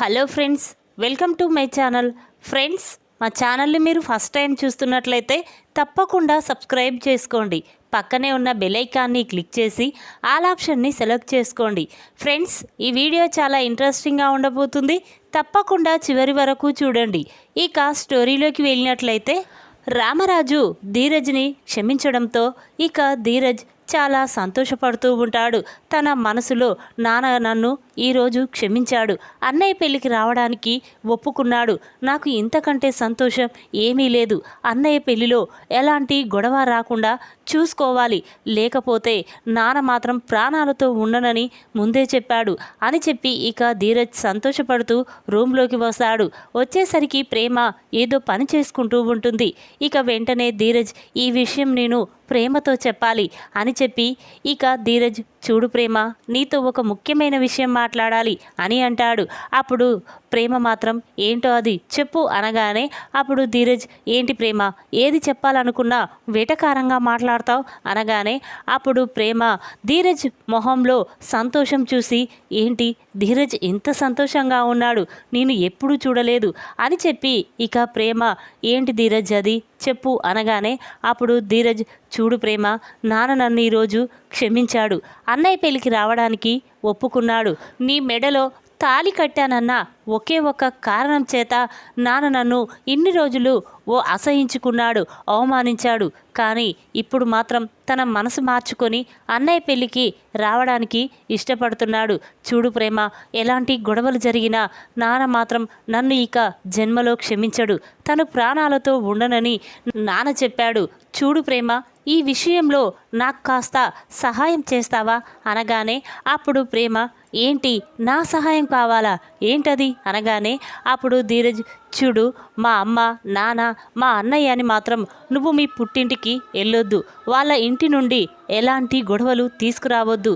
Hello friends welcome to my channel. Friends మా ఛానల్ని మీరు ఫస్ట్ టైం చూస్తున్నట్లయితే తప్పకుండా సబ్స్క్రైబ్ చేసుకోండి. పక్కనే ఉన్న బెల్ ఐకాన్ని క్లిక్ చేసి ఆల్ ఆప్షన్ని సెలెక్ట్ చేసుకోండి. ఫ్రెండ్స్ ఈ వీడియో చాలా ఇంట్రెస్టింగ్గా ఉండబోతుంది. తప్పకుండా చివరి వరకు చూడండి. ఇక స్టోరీలోకి వెళ్ళినట్లయితే రామరాజు ధీరజ్ని క్షమించడంతో ఇక ధీరజ్ చాలా సంతోషపడుతూ ఉంటాడు. తన మనసులో నాన్న నన్ను ఈరోజు క్షమించాడు. అన్నయ్య పెళ్ళికి రావడానికి ఒప్పుకున్నాడు. నాకు ఇంతకంటే సంతోషం ఏమీ లేదు. అన్నయ్య పెళ్ళిలో ఎలాంటి గొడవ రాకుండా చూసుకోవాలి. లేకపోతే నాన్న మాత్రం ప్రాణాలతో ఉండనని ముందే చెప్పాడు. అని చెప్పి ఇక ధీరజ్ సంతోషపడుతూ రూమ్లోకి వస్తాడు. వచ్చేసరికి ప్రేమ ఏదో పని చేసుకుంటూ ఉంటుంది. ఇక వెంటనే ధీరజ్ ఈ విషయం నేను ప్రేమతో చెప్పాలి అని చెప్పి ఇక ధీరజ్ చూడు ప్రేమ నీతో ఒక ముఖ్యమైన విషయం మాట్లాడాలి అని అంటాడు. అప్పుడు ప్రేమ మాత్రం ఏంటో అది? చెప్పు అనగానే అప్పుడు ధీరజ్ ఏంటి ప్రేమ? ఏది చెప్పాలనుకున్నా వేటకారంగా మాట్లాడతావు? అనగానే అప్పుడు ప్రేమ ధీరజ్ మొహంలో సంతోషం చూసి ఏంటి? ధీరజ్ ఇంత సంతోషంగా ఉన్నాడు. నేను ఎప్పుడూ చూడలేదు అని చెప్పి ఇక ప్రేమ ఏంటి ధీరజ్ అది? చెప్పు అనగానే అప్పుడు ధీరజ్ చూడు ప్రేమ నాన్న నన్ను ఈరోజు క్షమించాడు. అన్నయ్య పెళ్ళికి రావడానికి ఒప్పుకున్నాడు. నీ మెడలో తాలి కట్టానన్న ఒకే ఒక కారణం చేత నాన్న నన్ను ఇన్ని రోజులు ఓ అసహించుకున్నాడు అవమానించాడు. కానీ ఇప్పుడు మాత్రం తన మనసు మార్చుకొని అన్నయ్య పెళ్ళికి రావడానికి ఇష్టపడుతున్నాడు. చూడు ప్రేమ ఎలాంటి గొడవలు జరిగినా నాన్న మాత్రం నన్ను ఇక జన్మలో క్షమించడు. తను ప్రాణాలతో ఉండనని నాన్న చెప్పాడు. చూడు ప్రేమ ఈ విషయంలో నాకు కాస్త సహాయం చేస్తావా? అనగానే అప్పుడు ప్రేమ ఏంటి? నా సహాయం కావాలా? ఏంటది? అనగానే అప్పుడు ధీరజ్ చూడు మా అమ్మ నాన్న మా అన్నయ్య అని మాత్రం నువ్వు మీ పుట్టింటికి వెళ్ళొద్దు. వాళ్ళ ఇంటి నుండి ఎలాంటి గొడవలు తీసుకురావద్దు.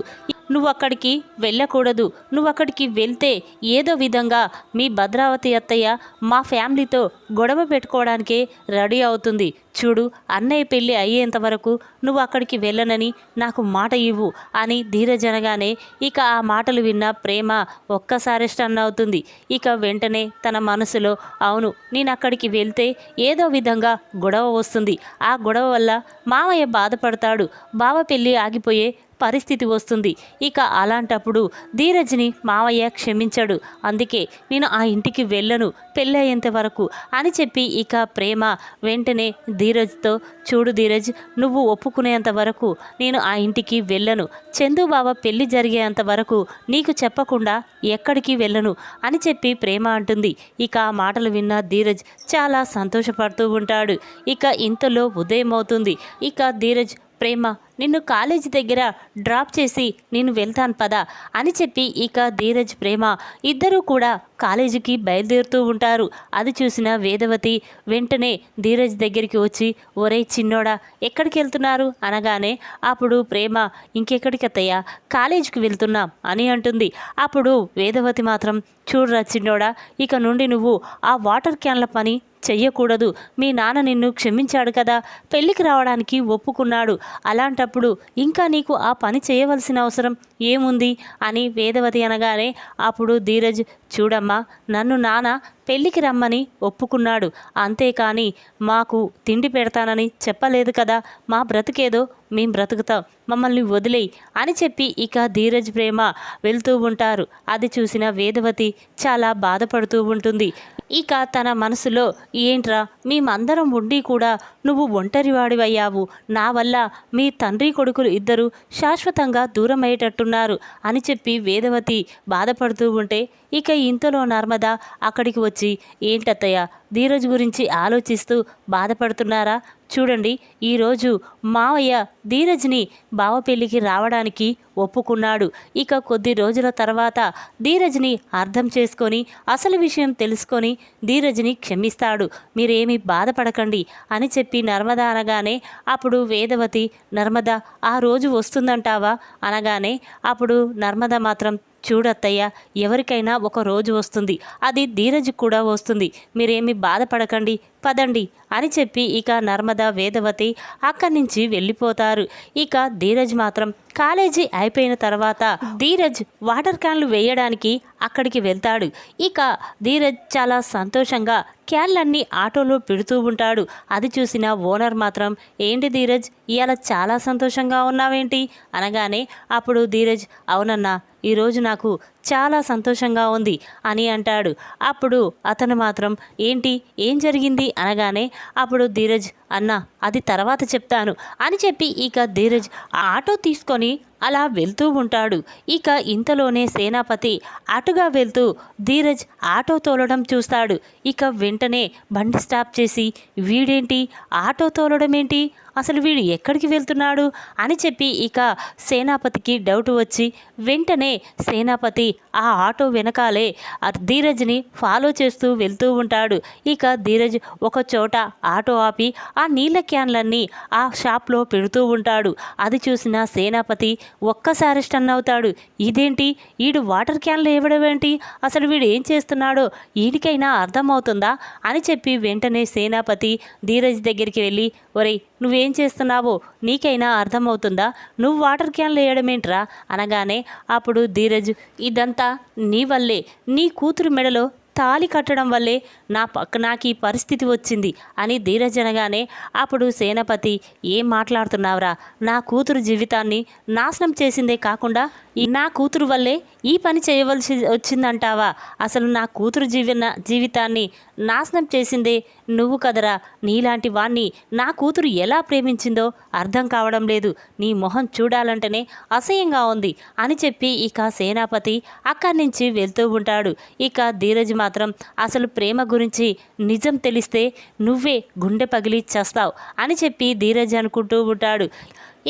నువ్వు అక్కడికి వెళ్ళకూడదు. నువ్వు అక్కడికి వెళ్తే ఏదో విధంగా మీ భద్రావతి అత్తయ్య మా ఫ్యామిలీతో గొడవ పెట్టుకోవడానికే రెడీ అవుతుంది. చూడు అన్నయ్య పెళ్ళి అయ్యేంత వరకు నువ్వు అక్కడికి వెళ్ళనని నాకు మాట ఇవ్వు అని ధీరజనగానే ఇక ఆ మాటలు విన్న ప్రేమ ఒక్కసారి స్టన్ అవుతుంది. ఇక వెంటనే తన మనసులో అవును నేను అక్కడికి వెళ్తే ఏదో విధంగా గొడవ వస్తుంది. ఆ గొడవ వల్ల మామయ్య బాధపడతాడు. బావ పెళ్ళి ఆగిపోయే పరిస్థితి వస్తుంది. ఇక అలాంటప్పుడు ధీరజ్ని మావయ్య క్షమించాడు. అందుకే నేను ఆ ఇంటికి వెళ్ళను. పెళ్ళయ్యేంత వరకు అని చెప్పి ఇక ప్రేమ వెంటనే ధీరజ్తో చూడు ధీరజ్ నువ్వు ఒప్పుకునేంత వరకు నేను ఆ ఇంటికి వెళ్ళను. చందుబావ పెళ్ళి జరిగేంత వరకు నీకు చెప్పకుండా ఎక్కడికి వెళ్ళను అని చెప్పి ప్రేమ అంటుంది. ఇక ఆ మాటలు విన్న ధీరజ్ చాలా సంతోషపడుతూ ఉంటాడు. ఇక ఇంతలో ఉదయం అవుతుంది ఇక ధీరజ్ ప్రేమ నిన్ను కాలేజీ దగ్గర డ్రాప్ చేసి నేను వెళ్తాను పదా అని చెప్పి ఇక ధీరజ్ ప్రేమ. ఇద్దరూ కూడా కాలేజీకి బయలుదేరుతూ ఉంటారు. అది చూసిన వేదవతి వెంటనే ధీరజ్ దగ్గరికి వచ్చి ఒరే చిన్నోడా ఎక్కడికి వెళ్తున్నారు? అనగానే అప్పుడు ప్రేమ ఇంకెక్కడికి అత్తయ్యా? కాలేజీకి వెళ్తున్నాం అని అంటుంది. అప్పుడు వేదవతి మాత్రం చూడరా చిన్నోడా ఇక నుండి నువ్వు ఆ వాటర్ క్యాన్ల పని చెయ్యకూడదు. మీ నాన్న నిన్ను క్షమించాడు కదా. పెళ్ళికి రావడానికి ఒప్పుకున్నాడు. అలాంటి అలాంటప్పుడు ఇంకా నీకు ఆ పని చేయవలసిన అవసరం ఏముంది? అని వేదవతి అనగానే అప్పుడు ధీరజ్ చూడమ్మా నన్ను నాన్న పెళ్ళికి రమ్మని ఒప్పుకున్నాడు. అంతేకాని మాకు తిండి పెడతానని చెప్పలేదు కదా మా బ్రతుకేదో మేం బ్రతుకుతాం మమ్మల్ని వదిలేయి అని చెప్పి ఇక ధీరజ్ ప్రేమ వెళ్తూ ఉంటారు. అది చూసిన వేదవతి చాలా బాధపడుతూ ఉంటుంది. ఇక తన మనసులో ఏంట్రా మేమందరం ఉండి కూడా నువ్వు ఒంటరివాడివయ్యావు. నా వల్ల మీ తండ్రి కొడుకులు ఇద్దరు శాశ్వతంగా దూరమయ్యేటట్టున్నారు అని చెప్పి వేదవతి బాధపడుతూ ఉంటే ఇక ఇంతలో నర్మద అక్కడికి వచ్చి ఏంటత్తయ్య ధీరజ్ గురించి ఆలోచిస్తూ బాధపడుతున్నారా? చూడండి ఈరోజు మావయ్య ధీరజ్ని బావ పెళ్ళికి రావడానికి ఒప్పుకున్నాడు. ఇక కొద్ది రోజుల తర్వాత ధీరజ్ని అర్థం చేసుకొని అసలు విషయం తెలుసుకొని ధీరజ్ని క్షమిస్తాడు. మీరేమీ బాధపడకండి అని చెప్పి నర్మద అనగానే అప్పుడు వేదవతి నర్మద ఆ రోజు వస్తుందంటావా? అనగానే అప్పుడు నర్మద మాత్రం చూడత్తయ్య ఎవరికైనా ఒక రోజు వస్తుంది. అది ధీరజ్ కూడా వస్తుంది. మీరేమి బాధపడకండి పదండి అని చెప్పి ఇక నర్మద వేదవతి అక్కడి నుంచి వెళ్ళిపోతారు. ఇక ధీరజ్ మాత్రం కాలేజీ అయిపోయిన తర్వాత ధీరజ్ వాటర్ క్యాన్లు వేయడానికి అక్కడికి వెళ్తాడు. ఇక ధీరజ్ చాలా సంతోషంగా క్యాన్లన్నీ ఆటోలో పెడుతూ ఉంటాడు. అది చూసిన ఓనర్ మాత్రం ఏంటి ధీరజ్ ఇవాళ చాలా సంతోషంగా ఉన్నావేంటి? అనగానే అప్పుడు ధీరజ్ అవునన్నా ఈరోజు నాకు చాలా సంతోషంగా ఉంది అని అంటాడు. అప్పుడు అతను మాత్రం ఏంటి? ఏం జరిగింది? అనగానే అప్పుడు ధీరజ్ అన్న అది తర్వాత చెప్తాను అని చెప్పి ఇక ధీరజ్ ఆ ఆటో తీసుకొని అలా వెళ్తూ ఉంటాడు. ఇక ఇంతలోనే సేనాపతి అటుగా వెళ్తూ ధీరజ్ ఆటో తోలడం చూస్తాడు. ఇక వెంటనే బండి స్టాప్ చేసి వీడేంటి? ఆటో తోలడం ఏంటి అసలు వీడు ఎక్కడికి వెళ్తున్నాడు? అని చెప్పి ఇక సేనాపతికి డౌట్ వచ్చి వెంటనే సేనాపతి ఆ ఆటో వెనకాలే ధీరజ్ని ఫాలో చేస్తూ వెళ్తూ ఉంటాడు. ఇక ధీరజ్ ఒక చోట ఆటో ఆపి ఆ నీళ్ళ క్యాన్లన్నీ ఆ షాప్లో పెడుతూ ఉంటాడు. అది చూసిన సేనాపతి ఒక్కసారి స్టన్ అవుతాడు. ఇదేంటి? ఈడు వాటర్ క్యాన్లు ఇవ్వడమేంటి అసలు వీడు ఏం చేస్తున్నాడో? ఈడికైనా అర్థమవుతుందా? అని చెప్పి వెంటనే సేనాపతి ధీరజ్ దగ్గరికి వెళ్ళి ఒరేయ్ నువ్వేం చేస్తున్నావో? నీకైనా అర్థమవుతుందా? నువ్వు వాటర్ క్యాన్లు వేయడమేంట్రా అనగానే అప్పుడు ధీరజ్ ఇదంతా నీ వల్లే. నీ కూతురు మెడలో తాళి కట్టడం వల్లే నా పక్క నాకు ఈ పరిస్థితి వచ్చింది అని ధీరజనగానే అప్పుడు సేనపతి ఏం మాట్లాడుతున్నావురా? నా కూతురు జీవితాన్ని నాశనం చేసిందే కాకుండా ఈ నా కూతురు వల్లే ఈ పని చేయవలసి వచ్చిందంటావా? అసలు నా కూతురు జీవన జీవితాన్ని నాశనం చేసిందే నువ్వు కదరా? నీలాంటి వాణ్ణి నా కూతురు ఎలా ప్రేమించిందో అర్థం కావడం లేదు. నీ మొహం చూడాలంటేనే అసహ్యంగా ఉంది అని చెప్పి ఇక సేనాపతి అక్కడి నుంచి వెళ్తూ ఉంటాడు. ఇక ధీరజ్ మాత్రం అసలు ప్రేమ గురించి నిజం తెలిస్తే నువ్వే గుండె పగిలి చేస్తావు అని చెప్పి ధీరజ్ అనుకుంటూ ఉంటాడు.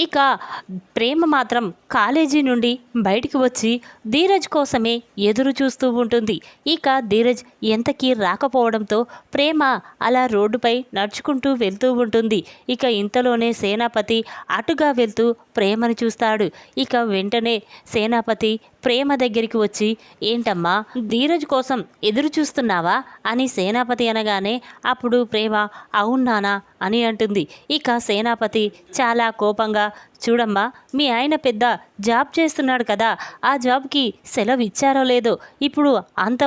ఇక ప్రేమ మాత్రం కాలేజీ నుండి బయటికి వచ్చి ధీరజ్ కోసమే ఎదురు చూస్తూ ఉంటుంది. ఇక ధీరజ్ ఎంతకీ రాకపోవడంతో ప్రేమ అలా రోడ్డుపై నడుచుకుంటూ వెళ్తూ ఉంటుంది. ఇక ఇంతలోనే సేనాపతి అటుగా వెళ్తూ ప్రేమను చూస్తాడు. ఇక వెంటనే సేనాపతి ప్రేమ దగ్గరికి వచ్చి ఏంటమ్మా ధీరజ్ కోసం ఎదురు చూస్తున్నావా? అని సేనాపతి అనగానే అప్పుడు ప్రేమ అవునానా అని అంటుంది. ఇక సేనాపతి చాలా కోపంగా చూడమ్మా మీ ఆయన పెద్ద జాబ్ చేస్తున్నాడు కదా ఆ జాబ్కి సెలవు ఇచ్చారో లేదో ఇప్పుడు అంత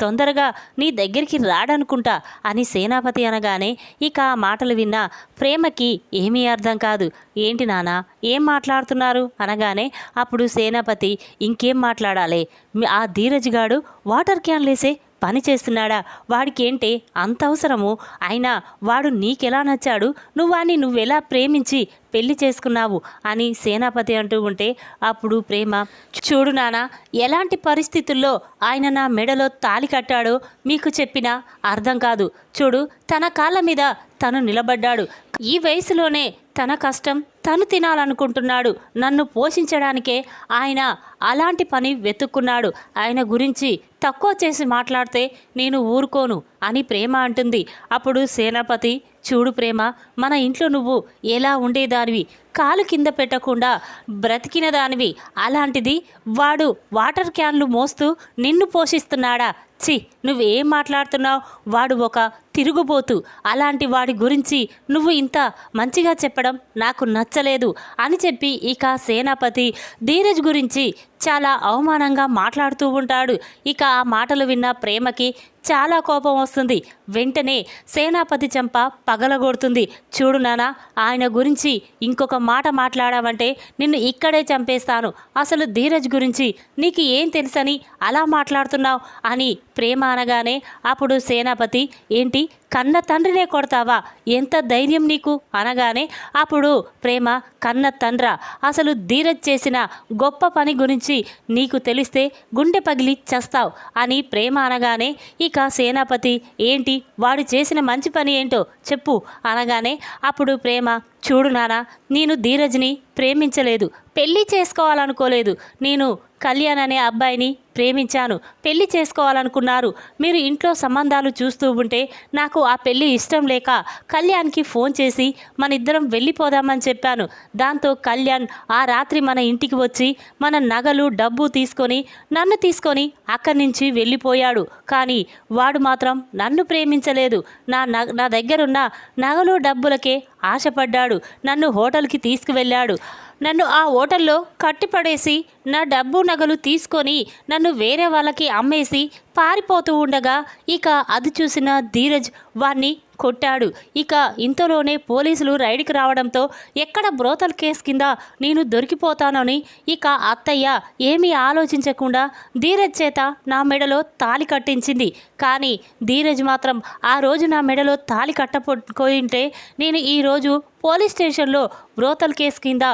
తొందరగా నీ దగ్గరికి రాడనుకుంటా అని సేనాపతి అనగానే ఇక ఆ మాటలు విన్న ప్రేమకి ఏమీ అర్థం కాదు. ఏంటి నానా ఏం మాట్లాడుతున్నారు? అనగానే అప్పుడు సేనాపతి ఇంకేం మాట్లాడాలి? ఆ ధీరజ్ గాడు వాటర్ క్యాన్లేసే పని చేస్తున్నాడా? వాడికి ఏంటి అంత అవసరము అయినా వాడు నీకెలా నచ్చాడు? నువ్వు నువ్వెలా ప్రేమించి పెళ్ళి చేసుకున్నావు? అని సేనాపతి అంటూ ఉంటే అప్పుడు ప్రేమ చూడు నానా ఎలాంటి పరిస్థితుల్లో ఆయన నా మెడలో తాలి కట్టాడో మీకు చెప్పినా అర్థం కాదు. చూడు తన కాళ్ళ మీద తను నిలబడ్డాడు. ఈ వయసులోనే తన కష్టం తను తినాలనుకుంటున్నాడు. నన్ను పోషించడానికే ఆయన అలాంటి పని వెతుక్కున్నాడు. ఆయన గురించి తక్కువ చేసి మాట్లాడితే నేను ఊరుకోను అని ప్రేమ అంటుంది. అప్పుడు సేనాపతి చూడు ప్రేమ మన ఇంట్లో నువ్వు ఎలా ఉండేదానివి? కాలు కింద పెట్టకుండా బ్రతికిన దానివి. అలాంటిది వాడు వాటర్ క్యాన్లు మోస్తూ నిన్ను పోషిస్తున్నాడా? ఛీ నువ్వేం మాట్లాడుతున్నావు? వాడు ఒక తిరుగుబోతు. అలాంటి వాడి గురించి నువ్వు ఇంత మంచిగా చెప్పడం నాకు నచ్చలేదు అని చెప్పి ఇక సేనాపతి ధీరజ్ గురించి చాలా అవమానంగా మాట్లాడుతూ ఉంటాడు. ఇక ఆ మాటలు విన్న ప్రేమకి చాలా కోపం వస్తుంది. వెంటనే సేనాపతి చెంప పగలగొడుతుంది. చూడు నానా ఆయన గురించి ఇంకొక మాట మాట్లాడావంటే నిన్ను ఇక్కడే చంపేస్తాను. అసలు ధీరజ్ గురించి నీకు ఏం తెలుసని అలా మాట్లాడుతున్నావు అని ప్రేమ అనగానే అప్పుడు సేనాపతి ఏంటి కన్న తండ్రినే కొడతావా? ఎంత ధైర్యం నీకు? అనగానే అప్పుడు ప్రేమ కన్న తండ్ర అసలు ధీరజ్ చేసిన గొప్ప పని గురించి నీకు తెలిస్తే గుండె పగిలి చేస్తావు అని ప్రేమ అనగానే ఇక సేనాపతి ఏంటి? వాడు చేసిన మంచి పని ఏంటో చెప్పు. అనగానే అప్పుడు ప్రేమ చూడు నానా నేను ధీరజ్ని ప్రేమించలేదు. పెళ్ళి చేసుకోవాలనుకోలేదు. నేను కళ్యాణ్ అనే అబ్బాయిని ప్రేమించాను. పెళ్ళి చేసుకోవాలనుకున్నారు. మీరు ఇంట్లో సంబంధాలు చూస్తూ ఉంటే నాకు ఆ పెళ్ళి ఇష్టం లేక కళ్యాణ్కి ఫోన్ చేసి మన ఇద్దరం వెళ్ళిపోదామని చెప్పాను. దాంతో కళ్యాణ్ ఆ రాత్రి మన ఇంటికి వచ్చి మన నగలు డబ్బు తీసుకొని నన్ను తీసుకొని అక్కడి నుంచి వెళ్ళిపోయాడు. కానీ వాడు మాత్రం నన్ను ప్రేమించలేదు. నా నా దగ్గరున్న నగలు డబ్బులకే ఆశపడ్డాడు. నన్ను హోటల్కి తీసుకువెళ్ళాడు. నన్ను ఆ హోటల్లో కట్టిపడేసి నా డబ్బు నగలు తీసుకొని నన్ను వేరే వాళ్ళకి అమ్మేసి పారిపోతూ ఉండగా ఇక అది చూసిన ధీరజ్ వాణ్ణి కొట్టాడు. ఇక ఇంతలోనే పోలీసులు రైడ్కి రావడంతో ఎక్కడ బ్రోతల్ కేసు కింద నేను దొరికిపోతానని ఇక అత్తయ్య ఏమీ ఆలోచించకుండా ధీరజ్ చేత నా మెడలో తాలి కట్టించింది. కానీ ధీరజ్ మాత్రం ఆ రోజు నా మెడలో తాలి కట్టపోయింటే నేను ఈరోజు పోలీస్ స్టేషన్లో బ్రోతల్ కేసు కింద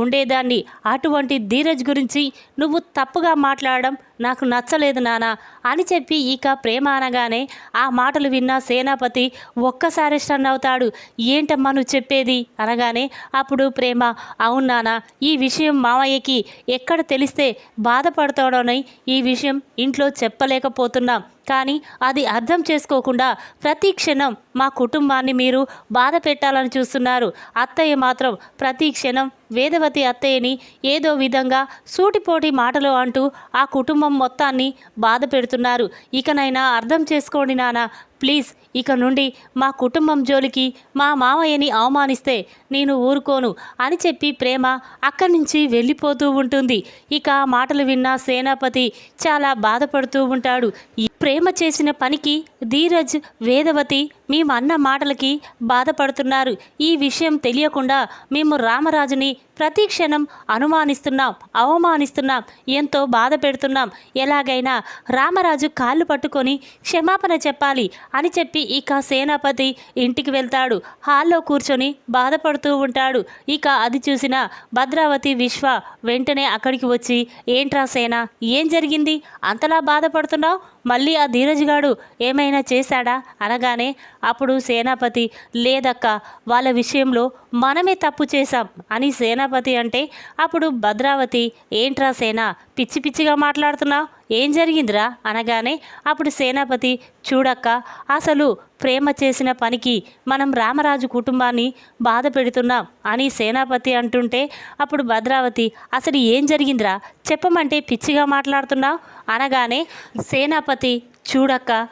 ఉండేదాన్ని. అటువంటి ధీరజ్ గురించి నువ్వు తప్పుగా మాట్లాడడం నాకు నచ్చలేదు నానా అని చెప్పి ఇక ప్రేమ అనగానే ఆ మాటలు విన్న సేనాపతి ఒక్కసారి స్టన్ అవుతాడు. ఏంటమ్మా నువ్వు చెప్పేది? అనగానే అప్పుడు ప్రేమ అవును నానా ఈ విషయం మామయ్యకి ఎక్కడ తెలిస్తే బాధపడతాడోనని ఈ విషయం ఇంట్లో చెప్పలేకపోతున్నాం. కానీ అది అర్థం చేసుకోకుండా ప్రతి క్షణం మా కుటుంబాన్ని మీరు బాధ పెట్టాలని చూస్తున్నారు. అత్తయ్య మాత్రం ప్రతి క్షణం వేదవతి అత్తయ్యని ఏదో విధంగా సూటిపోటి మాటలు అంటూ ఆ కుటుంబం మొత్తాన్ని బాధ పెడుతున్నారు. ఇకనైనా అర్థం చేసుకోండి నాన్న ప్లీజ్. ఇక నుండి మా కుటుంబం జోలికి మా మామయ్యని అవమానిస్తే నేను ఊరుకోను అని చెప్పి ప్రేమ అక్కడి నుంచి వెళ్ళిపోతూ ఉంటుంది. ఇక మాటలు విన్న సేనాపతి చాలా బాధపడుతూ ఉంటాడు. ఈ ప్రేమ చేసిన పనికి ధీరజ్ వేదవతి మేము అన్న మాటలకి బాధపడుతున్నారు. ఈ విషయం తెలియకుండా మేము రామరాజుని ప్రతి క్షణం అనుమానిస్తున్నాం అవమానిస్తున్నాం ఎంతో బాధ పెడుతున్నాం. ఎలాగైనా రామరాజు కాళ్ళు పట్టుకొని క్షమాపణ చెప్పాలి అని చెప్పి ఇక సేనాపతి ఇంటికి వెళ్తాడు. హాల్లో కూర్చొని బాధపడుతూ ఉంటాడు. ఇక అది చూసిన భద్రావతి విశ్వ వెంటనే అక్కడికి వచ్చి ఏంట్రా సేన ఏం జరిగింది? అంతలా బాధపడుతున్నావు? మళ్ళీ ఆ ధీరజ్ గాడు ఏమైనా చేశాడా? అనగానే అప్పుడు సేనాపతి లేదక్క వాళ్ళ విషయంలో మనమే తప్పు చేశాం అని సేనాపతి అంటే అప్పుడు భద్రావతి ఏంట్రా సేన పిచ్చి పిచ్చిగా మాట్లాడుతున్నావు? ఏం జరిగిందిరా? అనగానే అప్పుడు సేనాపతి చూడక్క అసలు ప్రేమ చేసిన పనికి మనం రామరాజు కుటుంబాన్ని బాధ పెడుతున్నాం అని సేనాపతి అంటుంటే అప్పుడు భద్రావతి అసలు ఏం జరిగిందిరా? చెప్పమంటే పిచ్చిగా మాట్లాడుతున్నావు? అనగానే సేనాపతి చూడక్క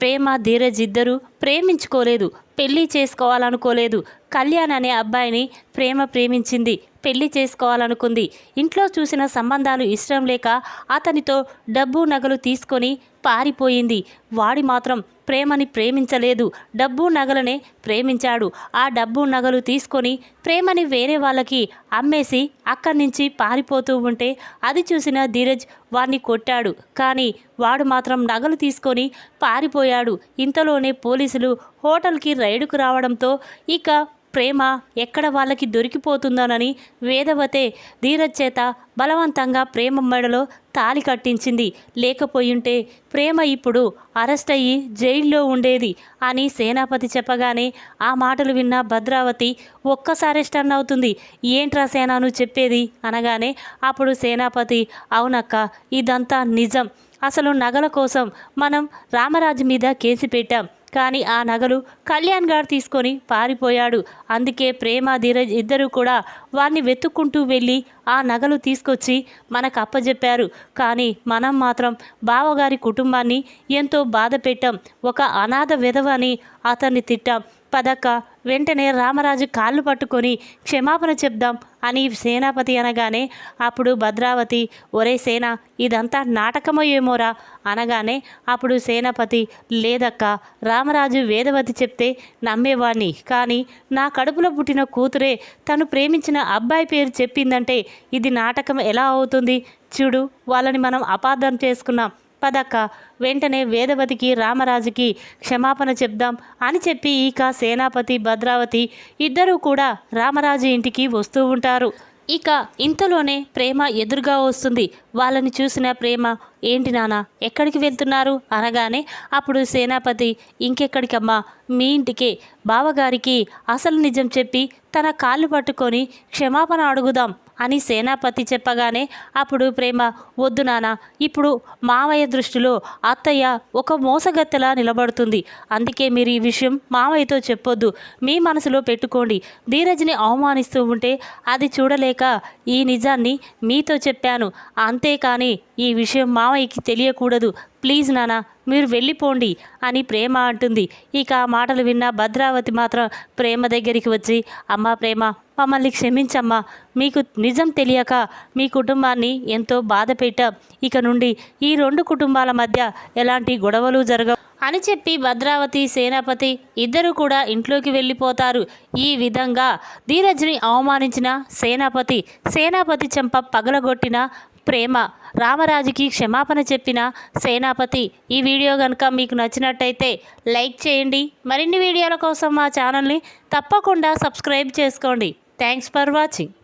ప్రేమ ధీరజ్ ఇద్దరు ప్రేమించుకోలేదు పెళ్ళి చేసుకోవాలనుకోలేదు. కళ్యాణ్ అనే అబ్బాయిని ప్రేమ ప్రేమించింది. పెళ్ళి చేసుకోవాలనుకుంది. ఇంట్లో చూసిన సంబంధాలు ఇష్టం లేక అతనితో డబ్బు నగలు తీసుకొని పారిపోయింది. వాడి మాత్రం ప్రేమని ప్రేమించలేదు. డబ్బు నగలనే ప్రేమించాడు. ఆ డబ్బు నగలు తీసుకొని ప్రేమని వేరే వాళ్ళకి అమ్మేసి అక్కడి నుంచి పారిపోతూ ఉంటే అది చూసిన ధీరజ్ వాణ్ణి కొట్టాడు. కానీ వాడు మాత్రం నగలు తీసుకొని పారిపోయాడు. ఇంతలోనే పోలీసులు హోటల్కి రైడుకు రావడంతో ఇక ప్రేమ ఎక్కడ వాళ్ళకి దొరికిపోతుందోనని వేదవతే ధీరజ్ చేత బలవంతంగా ప్రేమ మెడలో తాలి కట్టించింది. లేకపోయుంటే ప్రేమ ఇప్పుడు అరెస్ట్ అయ్యి జైల్లో ఉండేది అని సేనాపతి చెప్పగానే ఆ మాటలు విన్న భద్రావతి ఒక్కసారి స్టన్ అవుతుంది. ఏంట్రా సేనాను చెప్పేది? అనగానే అప్పుడు సేనాపతి అవునక్క ఇదంతా నిజం. అసలు నగల కోసం మనం రామరాజు మీద కేసు పెట్టాం. కానీ ఆ నగలు కళ్యాణ్ గారు తీసుకొని పారిపోయాడు. అందుకే ప్రేమ ధీరజ్ ఇద్దరూ కూడా వారిని వెతుక్కుంటూ వెళ్ళి ఆ నగలు తీసుకొచ్చి మనకు అప్పజెప్పారు. కానీ మనం మాత్రం బావగారి కుటుంబాన్ని ఎంతో బాధ పెట్టాం. ఒక అనాథ విధవ అని అతన్ని తిట్టాం. పదక్క. వెంటనే రామరాజు కాళ్ళు పట్టుకొని క్షమాపణ చెప్దాం అని సేనాపతి అనగానే అప్పుడు భద్రావతి ఒరే సేన ఇదంతా నాటకమో ఏమోరా? అనగానే అప్పుడు సేనాపతి లేదక్క రామరాజు వేదవతి చెప్తే నమ్మేవాణ్ణి. కానీ నా కడుపులో పుట్టిన కూతురే తను ప్రేమించిన అబ్బాయి పేరు చెప్పిందంటే ఇది నాటకం ఎలా అవుతుంది? చూడు వాళ్ళని మనం అపార్థం చేసుకున్నాం. పదక్క. వెంటనే వేదవతికి రామరాజుకి క్షమాపణ చెప్దాం అని చెప్పి ఇక సేనాపతి భద్రావతి ఇద్దరూ కూడా రామరాజు ఇంటికి వస్తూ ఉంటారు. ఇక ఇంతలోనే ప్రేమ ఎదురుగా వస్తుంది. వాళ్ళని చూసిన ప్రేమ ఏంటి నాన్న ఎక్కడికి వెళ్తున్నారు? అనగానే అప్పుడు సేనాపతి ఇంకెక్కడికమ్మా మీ ఇంటికే. బావగారికి అసలు నిజం చెప్పి తన కాళ్ళు పట్టుకొని క్షమాపణ అడుగుదాం అని సేనాపతి చెప్పగానే అప్పుడు ప్రేమ వద్దు నాన్న ఇప్పుడు మావయ్య దృష్టిలో అత్తయ్య ఒక మోసగత్తెలా నిలబడుతుంది. అందుకే మీరు ఈ విషయం మావయ్యతో చెప్పొద్దు. మీ మనసులో పెట్టుకోండి. ధీరజ్ని అవమానిస్తూ ఉంటే అది చూడలేక ఈ నిజాన్ని మీతో చెప్పాను. అంతేకాని ఈ విషయం మావయ్యకి తెలియకూడదు. ప్లీజ్ నాన్న మీరు వెళ్ళిపోండి అని ప్రేమ అంటుంది. ఇక ఆ మాటలు విన్న భద్రావతి మాత్రం ప్రేమ దగ్గరికి వచ్చి అమ్మా ప్రేమ మమ్మల్ని క్షమించమ్మా. మీకు నిజం తెలియక మీ కుటుంబాన్ని ఎంతో బాధ పెట్టాం. ఇక నుండి ఈ రెండు కుటుంబాల మధ్య ఎలాంటి గొడవలు జరగవు. అని చెప్పి భద్రావతి సేనాపతి ఇద్దరు కూడా ఇంట్లోకి వెళ్ళిపోతారు. ఈ విధంగా ధీరజ్ని అవమానించిన సేనాపతి సేనాపతి చెంప పగలగొట్టిన ప్రేమ. రామరాజుకి క్షమాపణ చెప్పిన సేనాపతి. ఈ వీడియో కనుక మీకు నచ్చినట్టయితే లైక్ చేయండి. మరిన్ని వీడియోల కోసం మా ఛానల్ని తప్పకుండా సబ్స్క్రైబ్ చేసుకోండి. Thanks for watching.